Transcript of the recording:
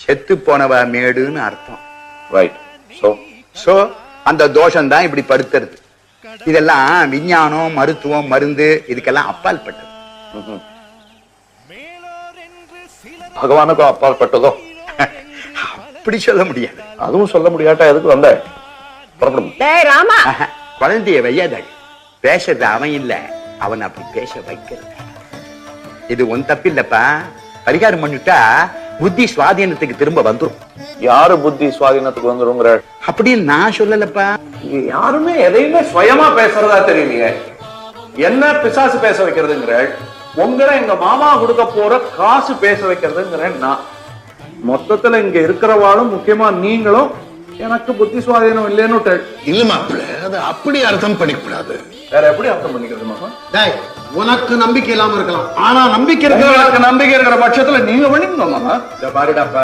செத்து போனவ மேடுன்னு அர்த்தம். ரைட் சோ சோ அந்த தோஷம் தான் இப்படி படுத்துறது. இதெல்லாம் விஞ்ஞானம் மருத்துவம் மருந்து இதுக்கெல்லாம் அப்பாற்பட்டது. பகவானுக்கும் அப்பாற்பட்டதோ? அப்படி சொல்ல முடியாது. அதுவும் சொல்ல முடியாட்டா எதுக்கு வந்த? ராமா. குழந்தைய வையாதாடி. பேசுறது அவன் இல்ல. அவன் அப்படி பேச வைக்கிறது இது உன் தப்பு இல்லப்பா பரிகாரம் பண்ணிட்டா புத்தி சுவாதீனத்துக்கு திரும்ப வந்துரும். யாரு புத்தி சுவாதீனத்துக்கு வந்துருங்கிற அப்படின்னு நான் சொல்லலப்பா. யாருமே எதையுமே சுயமா பேசுறதா தெரியலையே. என்ன பிசாசு பேச வைக்கிறதுங்கிற உங்களை எங்க மாமா கொடுக்க போற காசு பேச வைக்கிறதுங்கிறேன் நான். மொத்தத்துல இங்க இருக்கிறவாளும் முக்கியமா நீங்களும் எனக்கு புத்தி சுவாதீனம் இல்லைன்னு இல்ல மாப்பிள்ள அது அப்படி அர்த்தம் பண்ணிக்கூடாது. வேற எப்படி அர்த்தம் பண்ணிக்கிறது மாமா டேய் உனக்கு நம்பிக்கை இல்லாம இருக்கலாம். ஆனா நம்பிக்கை இருக்கிற நம்பிக்கை இருக்கிற பட்சத்துல நீங்க பண்ணிக்கணும் மாமா. பாருடாப்பா